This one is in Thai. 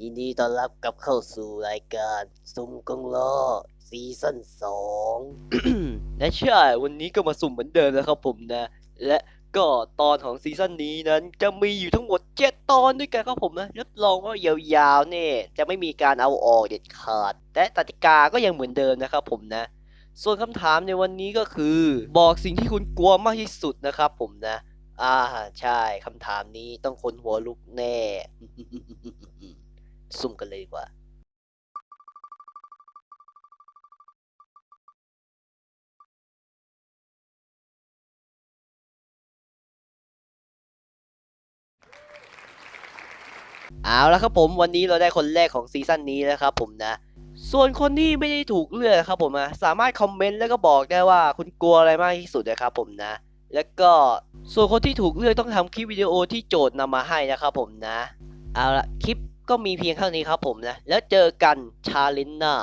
ยินดีต้อนรับกลับเข้าสู่รายการสุ่มกงล้อซีซั่นสองและใช่วันนี้ก็มาสุ่มเหมือนเดิมแล้วครับผมนะ และก็ตอนของซีซั่นนี้นั้นจะมีอยู่ทั้งหมดเจ็ดตอนด้วยกันครับผมนะรับรองว่ายาวๆเนี่ยจะไม่มีการเอาออกเด็ดขาดแต่กติกาก็ยังเหมือนเดิมนะครับผมนะ ส่วนคำถามในวันนี้ก็คือ บอกสิ่งที่คุณกลัวมากที่สุดนะครับผมนะ อ่าใช่คำถามนี้ต้องคนหัวลุกแน่ ซุ่มกันเลยดีกว่า เอาละครับผมวันนี้เราได้คนแรกของซีซั่นนี้แล้วครับผมนะ ส่วนคนที่ไม่ได้ถูกเลือกครับผมนะสามารถคอมเมนต์แล้วก็บอกได้ว่าคุณกลัวอะไรมากที่สุดนะครับผมนะ แล้วก็ส่วนคนที่ถูกเลือกต้องทำคลิปวิดีโอที่โจทย์นำมาให้นะครับผมนะ เอาละคลิปก็มีเพียงเท่านี้ครับผมนะ แล้วเจอกันชาเลนหน้า